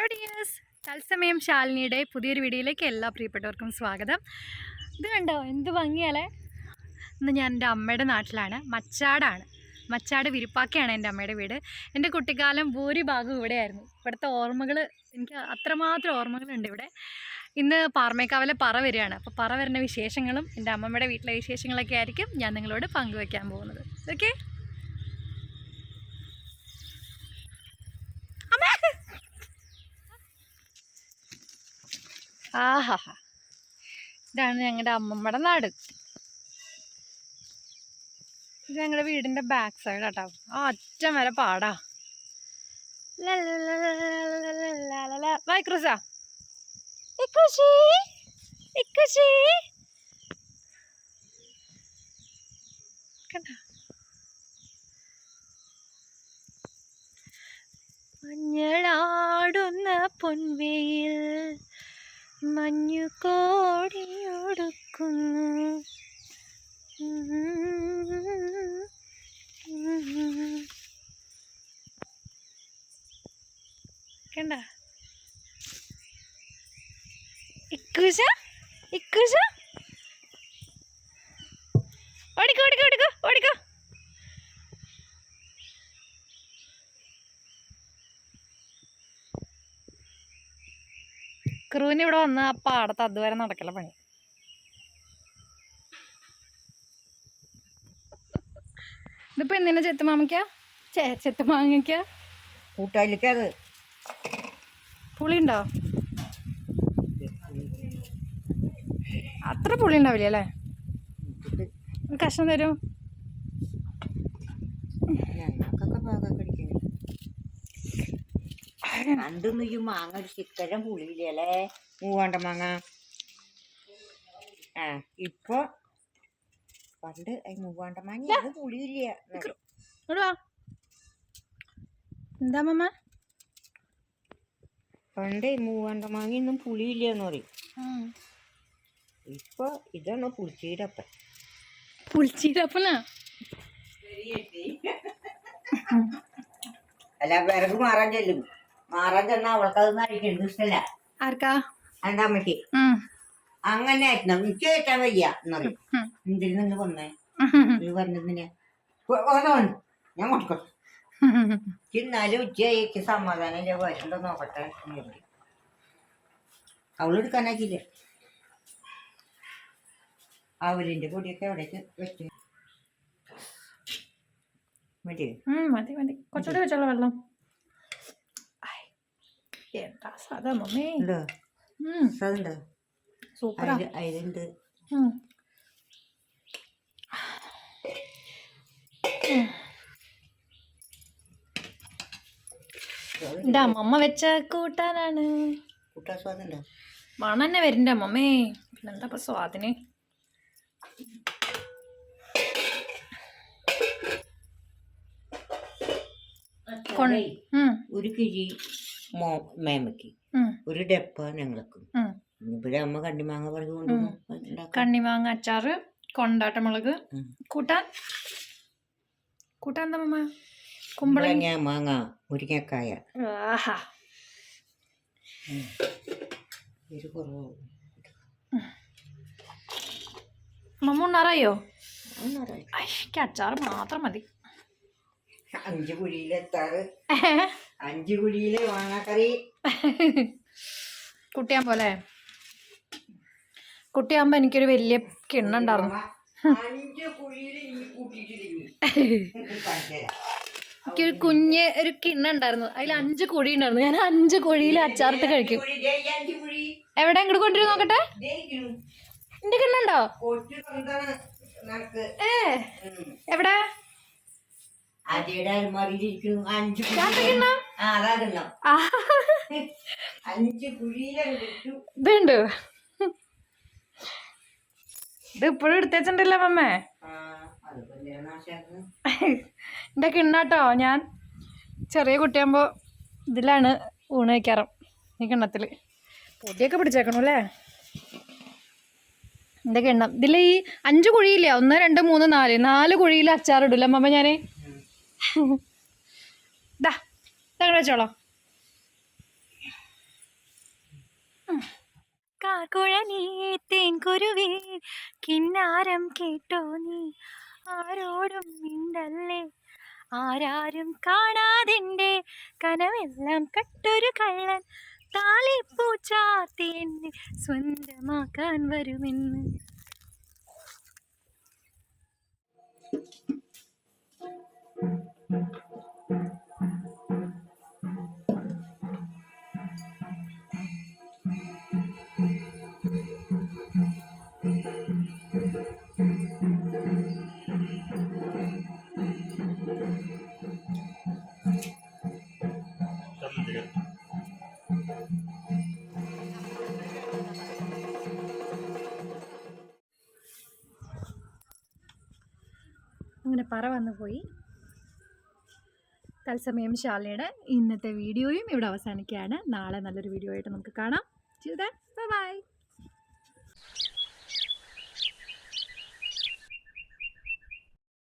Hello dears തത്സമയം ശാലിനിയുടെ പുതിയൊരു വീഡിയോയിലേക്ക് എല്ലാ പ്രിയപ്പെട്ടവർക്കും സ്വാഗതം. ഇത് കണ്ടോ? എന്ത് ഭംഗിയാലേ ഇന്ന് ഞാൻ എന്റെ അമ്മയുടെ നാട്ടിലാണ്. മച്ചാടാണ്. മച്ചാട് വിരിപ്പാക്കിയാണ് എന്റെ അമ്മയുടെ വീട്. എന്റെ കുട്ടിക്കാലം ഭൂരിഭാഗം ഇവിടെയായിരുന്നു. ഇവിടുത്തെ ഓർമ്മകൾ എനിക്ക് അത്രമാത്രം ഓർമ്മകളുണ്ട് ഇവിടെ. ഇന്ന് പാർമേക്കാവിലെ പറ വരികയാണ്. അപ്പോൾ പറ വരുന്ന വിശേഷങ്ങളും എന്റെ അമ്മമ്മയുടെ വീട്ടിലെ വിശേഷങ്ങളൊക്കെ ആയിരിക്കും ഞാൻ നിങ്ങളോട് പങ്കുവയ്ക്കാൻ പോകുന്നത്. ഓക്കെ ആഹാ ഇതാണ് ഞങ്ങളുടെ അമ്മമ്മയുടെ നാട് ഇത് ഞങ്ങളുടെ വീടിന്റെ ബാക്ക് സൈഡ് കേട്ടോ ആ അറ്റം വരെ പാടാ മഞ്ഞളാടുന്ന പൊൻവെയിൽ മഞ്ഞു കോടിയൊടുക്കുന്നു. കണ്ട? ഇക്കുശ? ഇക്കുശ? ഓടിക്കോ ഓടിക്കോ ഓടിക്കോ ഓടിക്കോ. ക്രൂവിന് ഇവിടെ വന്ന് ആ പാടത്ത് അതുവരെ നടക്കല പണി. ഇതിപ്പോ എന്തിനാ ചെത്ത് മാമിക്ക? ചേ ചെത്ത് മാങ്ങിക്ക കൂട്ടാലിക്കത്. ഉണ്ടോ അത്ര പുളി ഉണ്ടാവില്ല അല്ലേ കഷ്ണം തരും. കടിക്കണം ഈ മാങ്ങ ഒരു ചിക്കരം പുളിയില്ലേ മൂവാണ്ട മാങ്ങ. ആ ഇപ്പൊ പണ്ട് ഈ മൂവാണ്ട മാങ്ങ അത് പുളിയില്ല. ഇങ്ങോട്ട് വാ. എന്താ മമ്മ പണ്ട് മൂവാണ്ട മാങ്ങ ഒന്നും പുളിയില്ല എന്ന് പറയും ഇപ്പൊ ഇതാണ് പുളിച്ചീരപ്പൻ പുളിച്ചീരപ്പനാ? അല്ല വിറക് മാറാൻ ചെല്ലും. മാറാൻ ചെന്നാ അവൾക്കത് കഴിക്കുന്നത് ഇഷ്ടല്ല. ആർക്കാ? എന്റെ അമ്മയ്ക്ക് ഉം. അങ്ങനെ ആയിരുന്നു. എനിക്ക് കേട്ടാൻ വയ്യ എന്നറിയും വന്നേ? എന്തിനു? നിന്ന് കൊന്നേ ഉം. ഇത് പറഞ്ഞതിന് ഞാൻ കൊടുക്കും എന്നാലും ഉച്ചയ്ക്ക് സമാധാനം ഇല്ല. വരുന്നുണ്ടോ നോക്കട്ടെ. അവളെടുക്കാനാക്കിയില്ല അവലിന്റെ പൊടിയൊക്കെ എവിടേക്ക് വെച്ചു. മതി മതി മതി. കുറച്ചുകൂടി വെച്ചോളൂ വെള്ളം. എന്താ സാധാ മമ്മി. ഉണ്ടോ? ഉം, അതുണ്ടോ സൂപ്പറാ. അതിലുണ്ട്. അമ്മമ്മ വെച്ച കൂട്ടാനാണ്. കൂട്ടാ സ്വാദുണ്ടോ മണം തന്നെ വരണ്ട അമ്മമ്മേ പിന്നെന്താ ഇപ്പൊ സ്വാദിന്? കൊൺ- ഉം, ഒരു കിഴി. മോ മേമയ്ക്ക് ഒരു ഡെപ്പ ഞങ്ങൾക്ക്. ഇവിടെ അമ്മ കണ്ണിമാങ്ങ പറഞ്ഞു കണ്ണിമാങ്ങ അച്ചാറ് കൊണ്ടാട്ട മുളക്. കൂട്ടാൻ? കൂട്ടാൻ തമ്മ കുമ്പളങ്ങ? മാങ്ങ മുരിങ്ങക്കായ. ആഹാ. ഒരു കുറവ്. മമ്മ ഉണ്ണാറായോ? ഒന്നറിയാം. എനിക്ക് അച്ചാറ് മാത്രം മതി. അഞ്ച് കുഴിയിലെത്താറ് അഞ്ച് കുഴിയിലെ വാങ്ങാക്കറി കുട്ടിയാൻ പോലെ. കുട്ടിയാകുമ്പോ എനിക്കൊരു വലിയ കിണ്ണുണ്ടായിരുന്നു എനിക്കൊരു കുഞ്ഞ് ഒരു കിണ്ണുണ്ടായിരുന്നു അതിൽ അഞ്ച് കുഴി ഉണ്ടായിരുന്നു. ഞാൻ അഞ്ച് കുഴിയിൽ അച്ചാറിട്ട് കഴിക്കും. എവിടെ? ഇങ്ങോട്ട് കൊണ്ടുവരും നോക്കട്ടെ. എന്റെ കിണ്ണുണ്ടോ ഏ എവിടെ? അജയുടെ അലമാരിയിലിരിക്കുന്നു അഞ്ച് കിണ്ണം? ഇതുണ്ട്. ഇത് ഇപ്പോഴും എടുത്തേച്ചിണ്ടല്ലോ മമ്മേ എന്റെ കിണ്ണാട്ടോ ഞാൻ. ചെറിയ കുട്ടിയാകുമ്പോ ഇതിലാണ് ഊണ് വയ്ക്കാറ് ഈ കിണ്ണത്തിൽ. പൊടിയൊക്കെ പിടിച്ചേക്കണു അല്ലേ? എന്റെ കിണ്ണം ഇതിൽ ഈ അഞ്ച് കുഴിയില്ല? ഒന്ന് രണ്ട് മൂന്ന് നാല്. നാല് കുഴിയിൽ അച്ചാറിടില്ല അമ്മ ഞാൻ? ഇതങ്ങനെ വെച്ചോളോ. കാക്കുഴനീ തേൻകുരുവി കിന്നാരം കേട്ടോ നീ. ആരോടും മിണ്ടല്ലേ? ആരാരും കാണാതിന്റെ കനവെല്ലാം കട്ടൊരു കള്ളൻ. താളിപ്പൂച്ചാത്തി എന്നെ സ്വന്തമാക്കാൻ വരുമെന്ന്. അങ്ങനെ പറ വന്നു പോയി. തത്സമയം ശാലയുടെ ഇന്നത്തെ വീഡിയോയും ഇവിടെ അവസാനിക്കുകയാണ്. നാളെ നല്ലൊരു വീഡിയോ ആയിട്ട് നമുക്ക് കാണാം. ബൈ